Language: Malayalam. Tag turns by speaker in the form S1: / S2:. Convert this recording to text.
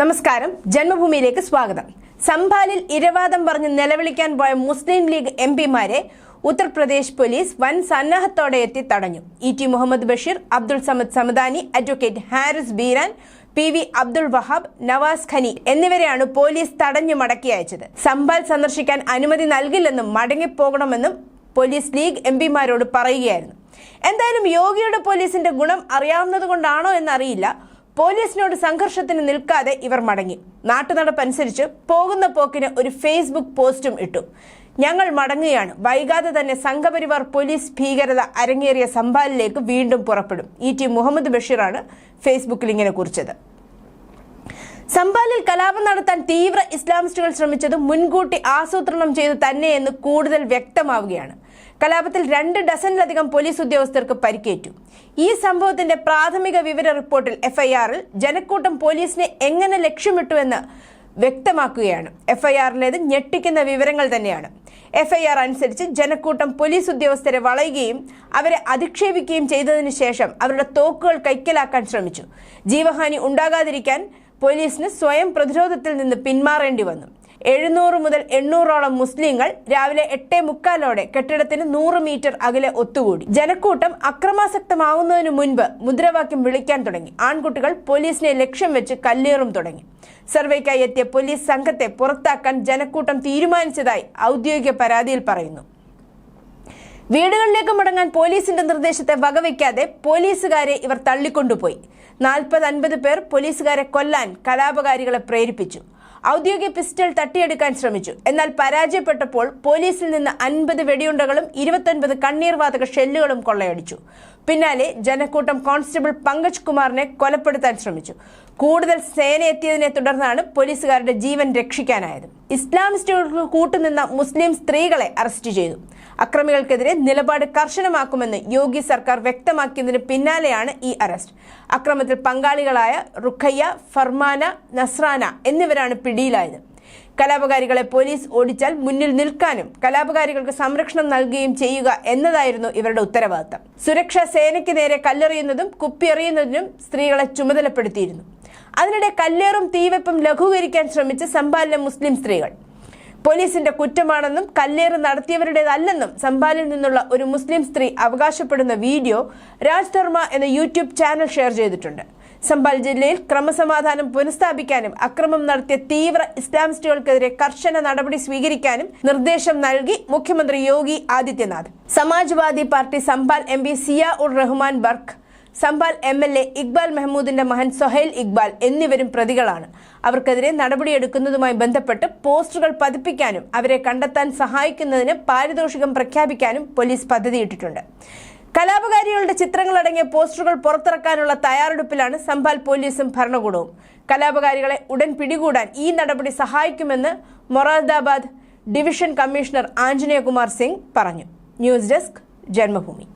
S1: നമസ്കാരം. ജന്മഭൂമിയിലേക്ക് സ്വാഗതം. സംഭാലിൽ ഇരവാദം പറഞ്ഞ് നിലവിളിക്കാൻ പോയ മുസ്ലിം ലീഗ് എം പിമാരെ ഉത്തർപ്രദേശ് പോലീസ് വൻ സന്നാഹത്തോടെ എത്തി തടഞ്ഞു. E T Muhammad Basheer Abdul Samad Samadani advocate Haris Beeran P V Abdul Wahab Navas Kani എന്നിവരെയാണ് പോലീസ് തടഞ്ഞു മടക്കി അയച്ചത്. സംഭാൽ സന്ദർശിക്കാൻ അനുമതി നൽകില്ലെന്നും മടങ്ങിപ്പോകണമെന്നും പോലീസ് ലീഗ് എം പിമാരോട് പറയുകയായിരുന്നു. എന്തായാലും യോഗിയുടെ പോലീസിന്റെ ഗുണം അറിയാവുന്നതുകൊണ്ടാണോ എന്നറിയില്ല. പോലീസിനോട് സംഘർഷത്തിന് നിൽക്കാതെ ഇവർ മടങ്ങി. നാട്ടുനടപ്പനുസരിച്ച് പോകുന്ന പോക്കിന് ഒരു ഫേസ്ബുക്ക് പോസ്റ്റും ഇട്ടു. ഞങ്ങൾ മടങ്ങുകയാണ്. വൈകാതെ തന്നെ സംഘപരിവാർ പോലീസ് ഭീകരത അരങ്ങേറിയ സംഭാലിലേക്ക് വീണ്ടും പുറപ്പെടും. ഇ ടി മുഹമ്മദ് ബഷീറാണ് ഫേസ്ബുക്കിൽ ഇങ്ങനെ കുറിച്ചത്. സംഭാലിൽ കലാപം നടത്താൻ തീവ്ര ഇസ്ലാമിസ്റ്റുകൾ ശ്രമിച്ചത് മുൻകൂട്ടി ആസൂത്രണം ചെയ്തു തന്നെയെന്ന് കൂടുതൽ വ്യക്തമാവുകയാണ്. കലാപത്തിൽ രണ്ട് ഡസനിലധികം പോലീസ് ഉദ്യോഗസ്ഥർക്ക് പരിക്കേറ്റു. ഈ സംഭവത്തിന്റെ പ്രാഥമിക വിവര റിപ്പോർട്ടിൽ എഫ്ഐആറിൽ ജനക്കൂട്ടം പോലീസിനെ എങ്ങനെ ലക്ഷ്യമിട്ടുവെന്ന് വ്യക്തമാക്കുകയാണ്. എഫ്ഐആറിലേത് ഞെട്ടിക്കുന്ന വിവരങ്ങൾ തന്നെയാണ്. എഫ്ഐആർ അനുസരിച്ച് ജനക്കൂട്ടം പോലീസ് ഉദ്യോഗസ്ഥരെ വളയുകയും അവരെ അധിക്ഷേപിക്കുകയും ചെയ്തതിനു ശേഷം അവരുടെ തോക്കുകൾ കൈക്കലാക്കാൻ ശ്രമിച്ചു. ജീവഹാനി ഉണ്ടാകാതിരിക്കാൻ പോലീസിന് സ്വയം പ്രതിരോധത്തിൽ നിന്ന് പിന്മാറേണ്ടി വന്നു. എഴുന്നൂറ് മുതൽ എണ്ണൂറോളം മുസ്ലിങ്ങൾ രാവിലെ എട്ടേ മുക്കാലോടെ കെട്ടിടത്തിന് നൂറ് മീറ്റർ അകലെ ഒത്തുകൂടി. ജനക്കൂട്ടം അക്രമാസക്തമാവുന്നതിനു മുൻപ് മുദ്രാവാക്യം വിളിക്കാൻ തുടങ്ങി. ആൺകുട്ടികൾ പോലീസിനെ ലക്ഷ്യം വെച്ച് കല്ലേറും തുടങ്ങി. സർവേക്കായി എത്തിയ പോലീസ് സംഘത്തെ പുറത്താക്കാൻ ജനക്കൂട്ടം തീരുമാനിച്ചതായി ഔദ്യോഗിക പരാതിയിൽ പറയുന്നു. വീടുകളിലേക്ക് മടങ്ങാൻ പോലീസിന്റെ നിർദ്ദേശത്തെ വകവയ്ക്കാതെ പോലീസുകാരെ ഇവർ തള്ളിക്കൊണ്ടുപോയി. നാൽപ്പത് അൻപത് പേർ പോലീസുകാരെ കൊല്ലാൻ കലാപകാരികളെ പ്രേരിപ്പിച്ചു. ഔദ്യോഗിക പിസ്റ്റൾ തട്ടിയെടുക്കാൻ ശ്രമിച്ചു. എന്നാൽ പരാജയപ്പെട്ടപ്പോൾ പോലീസിൽ നിന്ന് അൻപത് വെടിയുണ്ടകളും ഇരുപത്തൊൻപത് കണ്ണീർവാതക ഷെല്ലുകളും കൊള്ളയടിച്ചു. പിന്നാലെ ജനക്കൂട്ടം കോൺസ്റ്റബിൾ പങ്കജ് കുമാറിനെ കൊലപ്പെടുത്താൻ ശ്രമിച്ചു. കൂടുതൽ സേന എത്തിയതിനെ തുടർന്നാണ് പോലീസുകാരുടെ ജീവൻ രക്ഷിക്കാനായത്. ഇസ്ലാമിസ്റ്റുകൾക്ക് കൂട്ടുനിന്ന മുസ്ലിം സ്ത്രീകളെ അറസ്റ്റ് ചെയ്തു. അക്രമികൾക്കെതിരെ നിലപാട് കർശനമാക്കുമെന്ന് യോഗി സർക്കാർ വ്യക്തമാക്കിയതിന് പിന്നാലെയാണ് ഈ അറസ്റ്റ്. അക്രമത്തിൽ പങ്കാളികളായ റുഖയ്യ ഫർമാന നസ്രാന എന്നിവരാണ് പിടിയിലായത്. കലാപകാരികളെ പോലീസ് ഓടിച്ചാൽ മുന്നിൽ നിൽക്കാനും കലാപകാരികൾക്ക് സംരക്ഷണം നൽകുകയും ചെയ്യുക എന്നതായിരുന്നു ഇവരുടെ ഉത്തരവാദിത്തം. സുരക്ഷാ സേനയ്ക്ക് നേരെ കല്ലെറിയുന്നതും കുപ്പിയെറിയുന്നതിനും സ്ത്രീകളെ ചുമതലപ്പെടുത്തിയിരുന്നു. അതിനിടെ കല്ലേറും തീവെപ്പും ലഘൂകരിക്കാൻ ശ്രമിച്ച സംബാലിലെ മുസ്ലിം സ്ത്രീകൾ. പോലീസിന്റെ കുറ്റമാണെന്നും കല്ലേറ് നടത്തിയവരുടേതല്ലെന്നും സംഭാലിൽ നിന്നുള്ള ഒരു മുസ്ലിം സ്ത്രീ അവകാശപ്പെടുന്ന വീഡിയോ രാജ് ധർമ്മ എന്ന യൂട്യൂബ് ചാനൽ ഷെയർ ചെയ്തിട്ടുണ്ട്. സംഭാൽ ജില്ലയിൽ ക്രമസമാധാനം പുനഃസ്ഥാപിക്കാനും അക്രമം നടത്തിയ തീവ്ര ഇസ്ലാമിസ്റ്റുകൾക്കെതിരെ കർശന നടപടി സ്വീകരിക്കാനും നിർദ്ദേശം നൽകി മുഖ്യമന്ത്രി Yogi Adityanath. Samajwadi party Sambhal M P Zia ur Rahman Barq Sambhal M L A Iqbal മെഹ്മൂദിന്റെ മകൻ സൊഹൈൽ ഇക്ബാൽ എന്നിവരും പ്രതികളാണ്. അവർക്കെതിരെ നടപടിയെടുക്കുന്നതുമായി ബന്ധപ്പെട്ട് പോസ്റ്ററുകൾ പതിപ്പിക്കാനും അവരെ കണ്ടെത്താൻ സഹായിക്കുന്നതിന് പാരിതോഷികം പ്രഖ്യാപിക്കാനും പോലീസ് പദ്ധതിയിട്ടിട്ടുണ്ട്. കലാപകാരികളുടെ ചിത്രങ്ങളടങ്ങിയ പോസ്റ്ററുകൾ പുറത്തിറക്കാനുള്ള തയ്യാറെടുപ്പിലാണ് സംഭാൽ പോലീസും ഭരണകൂടവും. കലാപകാരികളെ ഉടൻ പിടികൂടാൻ ഈ നടപടി സഹായിക്കുമെന്ന് മൊറാദാബാദ് ഡിവിഷൻ കമ്മീഷണർ ആഞ്ജനേയകുമാർ സിംഗ് പറഞ്ഞു. News desk Janmabhumi.